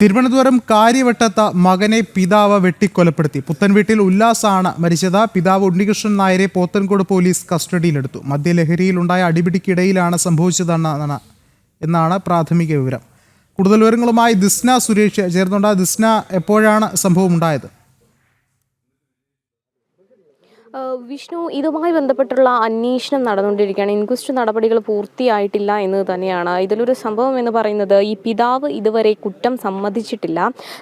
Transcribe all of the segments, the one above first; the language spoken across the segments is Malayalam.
തിരുവനന്തപുരം കാര്യവട്ടത്ത് മകനെ പിതാവ് വെട്ടിക്കൊലപ്പെടുത്തി. പുത്തൻവീട്ടിൽ ഉല്ലാസാണ് മരിച്ചത്. പിതാവ് ഉണ്ണികൃഷ്ണൻ നായരെ പോത്തൻകോട് പോലീസ് കസ്റ്റഡിയിലെടുത്തു. മദ്യലഹരിയിലുണ്ടായ അടിപിടിക്കിടയിലാണ് സംഭവിച്ചതെന്നാണ് എന്നാണ് പ്രാഥമിക വിവരം. കൂടുതൽ വിവരങ്ങളുമായി ദിസ്ന സുരേഷ് ചേർന്നുണ്ട് ദിസ്ന എപ്പോഴാണ് സംഭവം ഉണ്ടായത് വിഷ്ണു ഇതുമായി ബന്ധപ്പെട്ടുള്ള അന്വേഷണം നടന്നുകൊണ്ടിരിക്കുകയാണ്. ഇൻക്വസ്റ്റ് നടപടികൾ പൂർത്തിയായിട്ടില്ല എന്ന് തന്നെയാണ്. ഇതിലൊരു സംഭവം എന്ന് പറയുന്നത് ഈ പിതാവ് ഇതുവരെ കുറ്റം സമ്മതിച്ചിട്ടില്ല.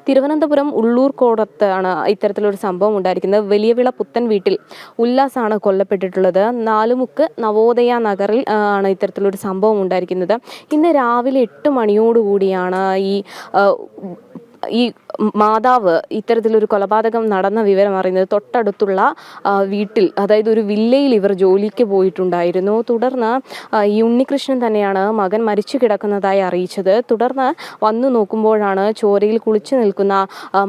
തിരുവനന്തപുരം ഉള്ളൂർ കോടത്താണ് ഇത്തരത്തിലൊരു സംഭവം ഉണ്ടായിരിക്കുന്നത്. വലിയവിള പുത്തൻ വീട്ടിൽ ഉല്ലാസാണ് കൊല്ലപ്പെട്ടിട്ടുള്ളത്. നാലുമുക്ക് നവോദയ നഗറിൽ ആണ് ഇത്തരത്തിലൊരു സംഭവം ഉണ്ടായിരിക്കുന്നത്. ഇന്ന് രാവിലെ എട്ട് മണിയോടുകൂടിയാണ് ഈ ഈ മാതാവ് ഇത്തരത്തിലൊരു കൊലപാതകം നടന്ന വിവരം അറിയുന്നത് തൊട്ടടുത്തുള്ള വീട്ടിൽ അതായത് ഒരു വില്ലയിൽ ഇവർ ജോലിക്ക് പോയിട്ടുണ്ടായിരുന്നു. തുടർന്ന് ഈ ഉണ്ണികൃഷ്ണൻ തന്നെയാണ് മകൻ മരിച്ചു കിടക്കുന്നതായി അറിയിച്ചത്. തുടർന്ന് വന്നു നോക്കുമ്പോഴാണ് ചോരയിൽ കുളിച്ചു നിൽക്കുന്ന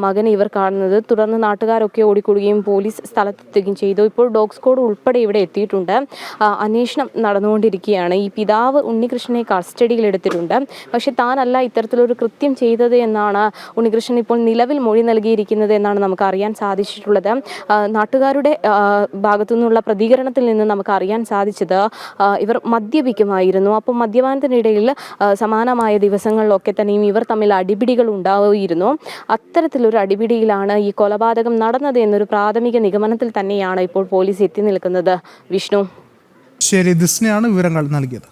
മകൻ ഇവർ കാണുന്നത്. തുടർന്ന് നാട്ടുകാരൊക്കെ ഓടിക്കൂടുകയും പോലീസ് സ്ഥലത്തെത്തുകയും ചെയ്തു. ഇപ്പോൾ ഡോഗ് സ്ക്വാഡ് ഉൾപ്പെടെ ഇവിടെ എത്തിയിട്ടുണ്ട്. അന്വേഷണം നടന്നുകൊണ്ടിരിക്കുകയാണ്. ഈ പിതാവ് ഉണ്ണികൃഷ്ണനെ കസ്റ്റഡിയിൽ എടുത്തിട്ടുണ്ട് പക്ഷെ താനല്ല ഇത്തരത്തിലൊരു കൃത്യം ചെയ്തത് എന്നാണ് ഉണ്ണികൃഷ്ണൻ ഇപ്പോൾ നിലവിൽ മൊഴി നൽകിയിരിക്കുന്നത് എന്നാണ് നമുക്ക് അറിയാൻ സാധിച്ചിട്ടുള്ളത് നാട്ടുകാരുടെ ഭാഗത്തു നിന്നുള്ള പ്രതികരണത്തിൽ നിന്ന് നമുക്ക് അറിയാൻ സാധിച്ചത് ഇവർ മദ്യപിക്കുമായിരുന്നു. അപ്പോൾ മദ്യപാനത്തിനിടയിൽ സമാനമായ ദിവസങ്ങളിലൊക്കെ തന്നെയും ഇവർ തമ്മിൽ അടിപിടികൾ ഉണ്ടാവുമായിരുന്നു അത്തരത്തിലൊരു അടിപിടിയിലാണ് ഈ കൊലപാതകം നടന്നത് എന്നൊരു പ്രാഥമിക നിഗമനത്തിൽ തന്നെയാണ് ഇപ്പോൾ പോലീസ് എത്തി നിൽക്കുന്നത്. വിഷ്ണു. ശരി ദിസ്നയാണ് വിവരങ്ങൾ നൽകിയത്.